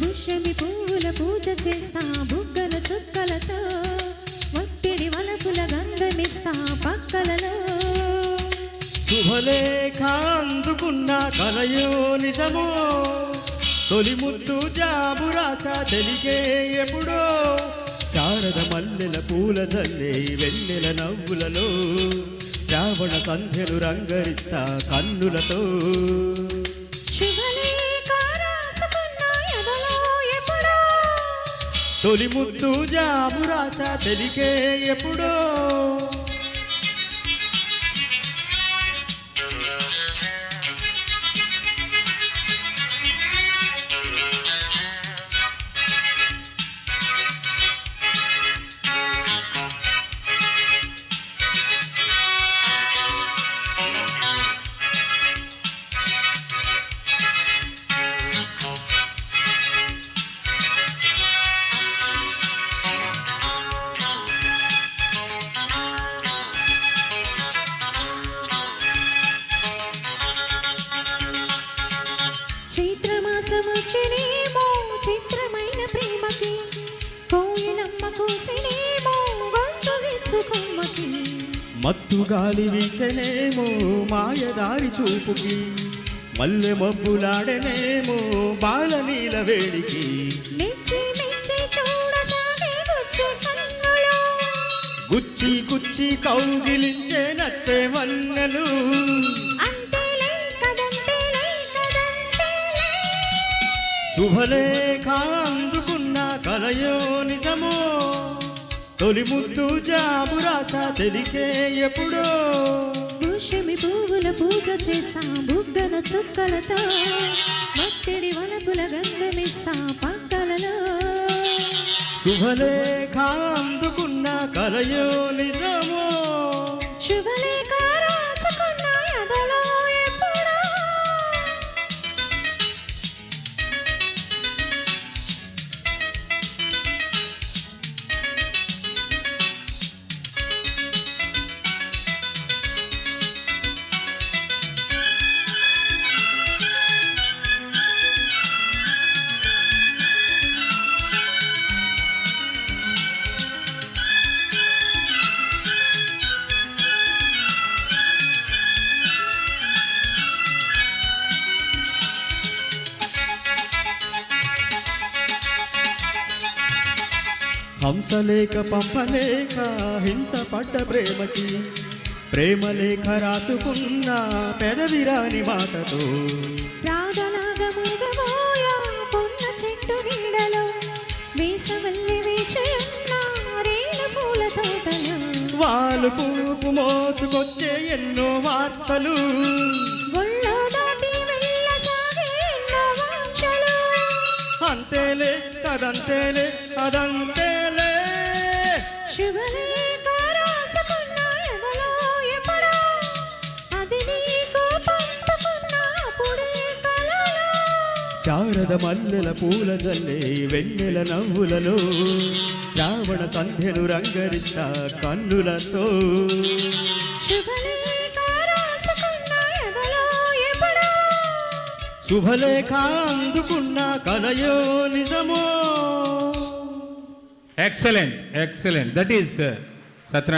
దుష్యమి పువ్వుల పూజ చేస్తా బుగ్గల చుక్కలతో ఒత్తిడి వలపుల గంధమిస్తా పక్కలలో శుభలేఖ అందుకున్న కలయో నిజమో తొలి ముద్దు జాబు రాసా తెలిగే ఎప్పుడో శారద మల్లెల పూల జల్లే వెన్నెల నవ్వులలో శ్రావణ సంధ్యలు రంగరిస్తా కన్నులతో. తొలి ముద్దు జాబు రాసా తెలికే ఎప్పుడో చైత్రమాసమొచ్చినేమో చిత్రమైన ప్రేమకి కోయిలమ్మ కూసినేమో గొంతు విచ్చుకొమ్మకి మత్తు గాలి వీచనేమో మాయదారి చూపుకి. మల్లె మబ్బులాడనేమో బాల నీల వేడికి. మెచ్చి మెచ్చి చూడసాగే వచ్చు కన్నులో. గుచ్చి గుచ్చి కౌగిలించే నచ్చే వన్నెలు శుభలేఖ అందుకున్న కలయో నిజమో? తొలి ముద్దు జాబు రాస తెలికే ఎప్పుడో? భూషమి పువ్వుల పూజ చేస్తా బుగ్గన చుక్కలతో. మత్తడి వనపుల గంధమిస్తా పక్కలలో శుభలేఖ అందుకున్న కలయో నిజమో? హంసలేఖ పంపలేక హింస పడ్డ ప్రేమకి ప్రేమలేఖ రాసుకున్న పెదవిరాని మాటతో. వాళ్ళు పూపు మోసుకొచ్చే ఎన్నో వార్తలు. అంతేలే కదంతేలే అదంతేలే శుభలేఖ శారద మల్లెల పూల జల్లే వెన్నెల నవ్వులలో శ్రావణ సంధ్యను రంగరిస్తా కన్నులతో. శుభలేఖ అందుకున్న కలయో నిజమో. Excellent excellent that is Satya